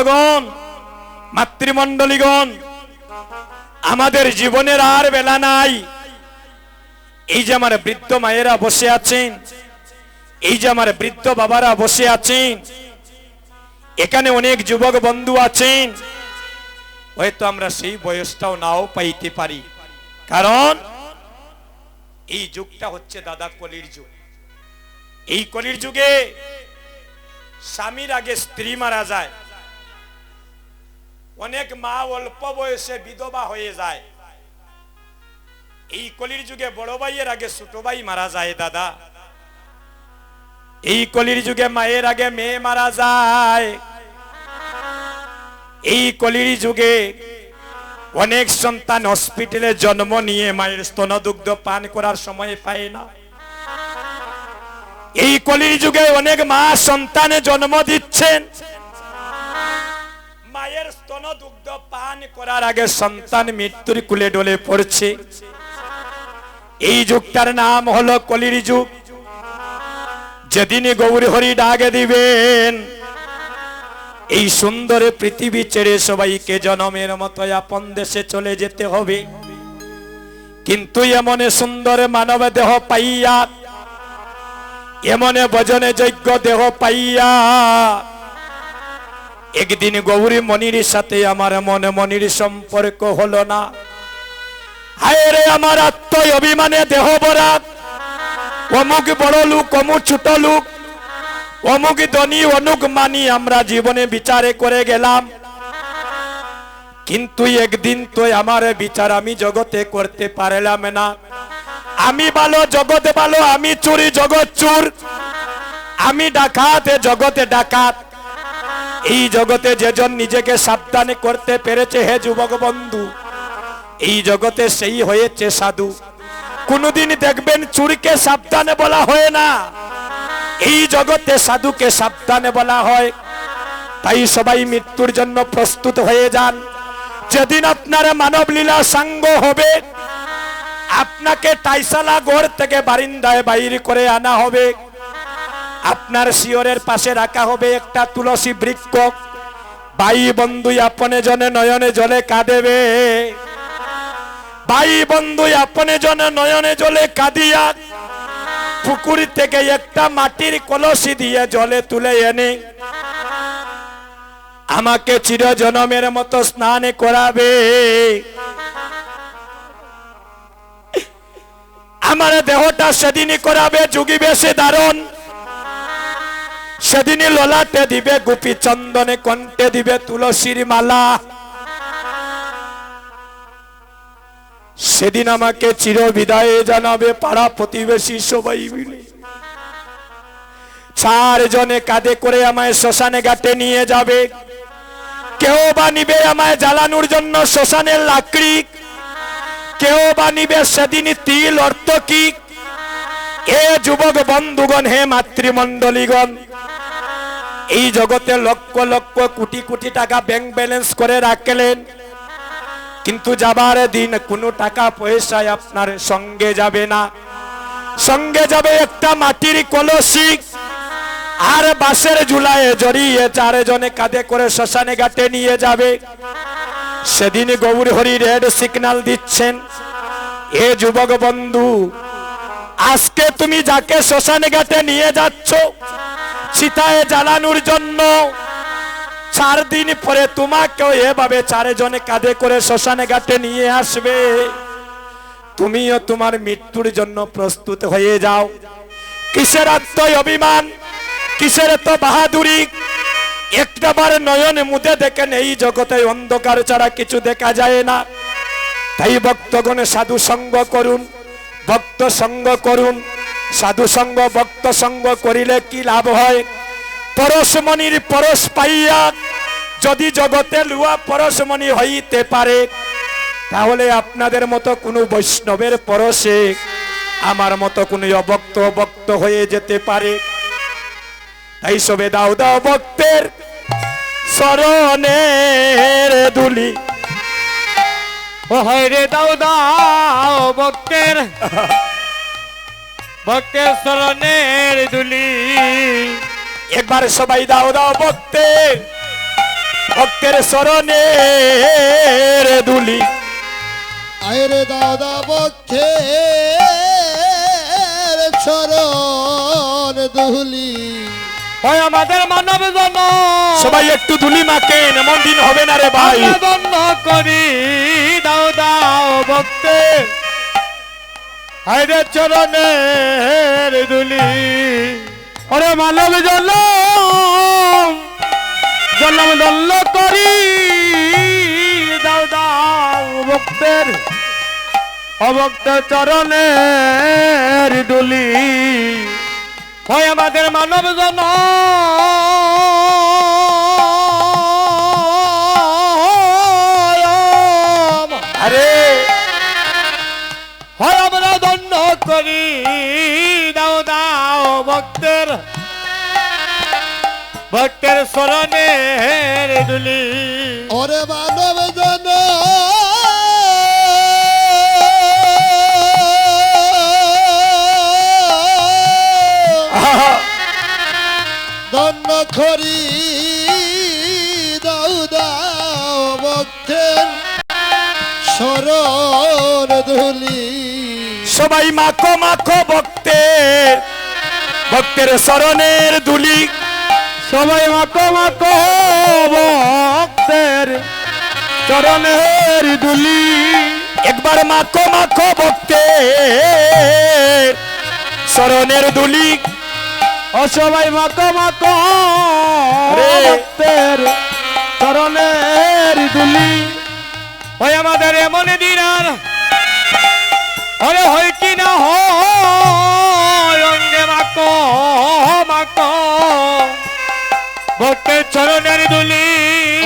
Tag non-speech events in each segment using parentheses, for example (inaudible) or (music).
ভক্তগণ মাতৃমণ্ডলীগণ, আমাদের জীবনের আর বেলা নাই। এই যে আমার বৃদ্ধ মায়েরা বসে আছেন, এই যে আমার বৃদ্ধ বাবারা বসে আছেন, এখানে অনেক যুবক বন্ধু আছেন, হয়তো আমরা সেই বয়সটাও নাও পাইতে পারি। কারণ, এই যুগটা হচ্ছে দাদা কলির যুগ। এই কলির যুগে স্বামীর আগে স্ত্রী মারা যায় অনেক মা অল্প বয়সে বিধবা হয়ে যায়। এই কলির যুগে বড় ভাইয়ের আগে ছোট ভাই মারা যায়, দাদা। এই কলির যুগে মায়ের আগে মেয়ে মারা যায়। এই কলির যুগে অনেক সন্তান হসপিটালে জন্ম নিয়ে মায়ের স্তনদুগ্ধ পান করার সময় পায় না। এই কলির যুগে অনেক মা সন্তানে জন্ম দিচ্ছেন। মায়ের স্তন দুগ্ধ পান করার আগে সন্তান মৃত্যুর কুলে ডলে পড়ছে। এই যুগটার নাম হলো কলির যুগ। যেদিন গৌরী হরি ডাকে দিবেন, এই সুন্দর পৃথিবী ছেড়ে সবাইকে জনমের মতো আপন দেশে চলে যেতে হবে। কিন্তু এমন সুন্দর মানব দেহ পাইয়া, এমনে ভজনে যোগ্য দেহ পাইয়া একদিন গৌরী মনির সাথে আমার মনে মনির সম্পর্ক হলো না। হায় আমার আত্ম অভিমানে দেহ বরাত অমুক বড় লোক, অমুক ছোট লোক, অমুক ধনী অনুক মানি আমরা জীবনে বিচারে করে গেলাম। কিন্তু একদিন তো আমার বিচার আমি জগতে করতে পারলাম না। আমি ভালো জগতে ভালো, আমি চুরি, জগৎ চুর। আমি ডাকাত, জগতে ডাকাত। এই জগতে যেজন নিজেকে সাবধানে করতে পেরেছে হে যুবক বন্ধু, এই জগতে সেই হয়েছে সাধু। কোনদিন দেখবেন চুরিকে সাবধানে বলা হয় না। এই জগতে সাধুকে সাবধানে বলা হয়। তাই সবাই মৃত্যুর জন্য প্রস্তুত হয়ে যান। যেদিন আপনার মানব লীলা সাঙ্গ হবে, আপনাকে টাইসালা ঘর থেকে বারিন্দায় বাইর করে আনা হবে। আপনার শিয়রের পাশে রাখা হবে একটা তুলসী বৃক্ষ। ভাই বন্ধু আপনে জনে নয়নে জলে কাঁদেবে। বাই বন্ধু আপনে জনে নয়নে জলে কাঁদিয়া পুকুর থেকে একটা মাটির কলসি দিয়ে জলে তুলে এনে আমাকে চির জনমের মতো স্নান করাবে। আমার দেহটা সেদিনই করাবে যুগিবে সে দারণ। সেদিনই ললাটে দিবে গোপী চন্দনে কণ্ঠে দিবে তুলসীর মালা। সেদিন আমাকে চির বিদায়ে জানাবে পাড়া প্রতিবেশী সবাই মিলে। চারজনে কাঁধে করে আমায় শ্মশানে ঘাটে নিয়ে যাবে। কেউ বা নিবে আমায় জ্বালানোর জন্য শ্মশানের লাকড়ি। কেউ বা নিবে সেদিন তিল অর্থ কি? এ যুবক বন্ধুগণ, হে মাতৃমণ্ডলীগণ এই জগতে লক্ষ লক্ষ কোটি কোটি টাকা ব্যাংক ব্যালেন্স করে রাখলেন। কিন্তু যাবার দিন কোনো টাকা পয়সায় আপনার সঙ্গে যাবে না। সঙ্গে যাবে একটা মাটির কলসি। আর বাসের ঝুলায় জড়িয়ে চারজনে কাঁধে করে শ্মশানে ঘাটে নিয়ে যাবে। সেদিন গৌর হরি রেড সিগন্যাল দিচ্ছেন, এ যুবক বন্ধু, আজকে তুমি যাকে শ্মশানে ঘাটে নিয়ে যাচ্ছ চিতায় জ্বালানোর জন্য। চার দিন পরে তোমাকেও এভাবে চারজনে কাঁধে করে শ্মশানে ঘাটে নিয়ে আসবে। তুমিও তোমার মৃত্যুর জন্য প্রস্তুত হয়ে যাও। কিসের আত্ম অভিমান? কিসের তো বাহাদুরি? একটাবার নয়ন মুদে দেখেন এই জগতে অন্ধকার ছাড়া কিছু দেখা যায় না। তাই ভক্তগণে সাধু সঙ্গ করুন, ভক্ত সঙ্গ করুন। সাধু সঙ্গ ভক্ত সঙ্গ করিলে কি লাভ হয়? পরশমণির পরশ পাইয়া যদি জগতে লুয়া পরশমণি হইতে পারে তাহলে আপনাদের মতো কোনো বৈষ্ণবের পরশে আমার মতো কোনো অভক্ত ভক্ত হয়ে যেতে পারে। তাই সবে দাও দাও ভক্তের শরণের দুলি। ও হয় রে দাও দাও ভক্তের। (laughs) ভক্তের শরণের দুলি একবার সবাই দাও দাও ভক্তের ভক্তের শরণের দুলি আয়রে দাদা বক্ষে চরণ দুলি হয় আমাদের মানব জন সবাই একটু দুলি মাকেন এমন দিন হবে না রে ভাই। দণ্ড করি দাও দাও ভক্তে হাইরে চরণের দুলি ওরে মানব জন জন্ম দণ্ড করি। দাও দাও ভক্তের, অভক্ত চরণের দুলি হয় আমাদের মানব জন ভক্তের স্মরণের দুলি ওরে মানব জন দণ্ড খরি দাউ দাও ভক্তের শরণ ধুলি সবাই মাখো মাখো ভক্তের ভক্তের শরণের দুলি সবাই মাকো মাকো ভক্তের চরণের দুলি একবার মাখো মাখো ভক্তের শরণের দুলি ও সবাই মাকো মাকো। ভক্তের চরণের দুলি ওই আমাদের এমন দিন আর। আরে হয় কি না হয়? চরণের দুলি।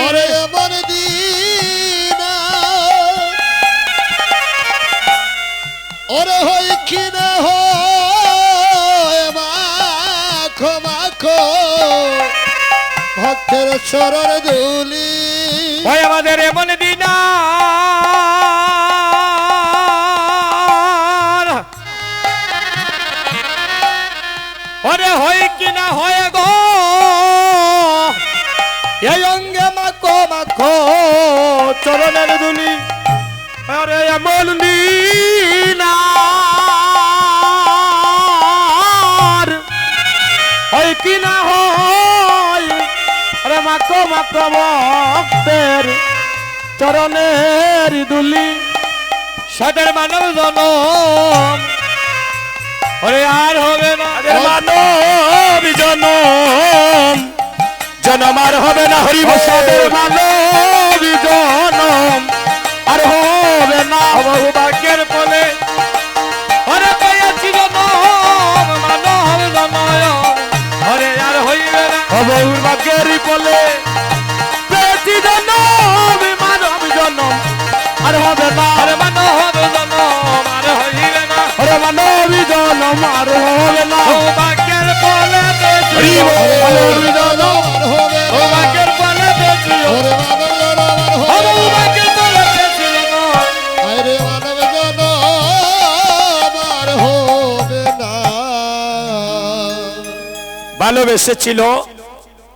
ওরে এমন দিন ওরে হই কিনা হয় মাখো মাখো ভক্তের চরণের দুলি। ওই আমাদের এমন দিন চরণের দুলি হয় কি না হয়? আরে মাকো মাকো ভক্তের চরণের দুলি সাদের মানব জনম। ওরে আর হবে না। মানব জনম। জনম আর হবে না হরি ও সাদের মানব। জনম। আর হবে না। বহু ভাগ্যের ফলে ভালোবেসেছিল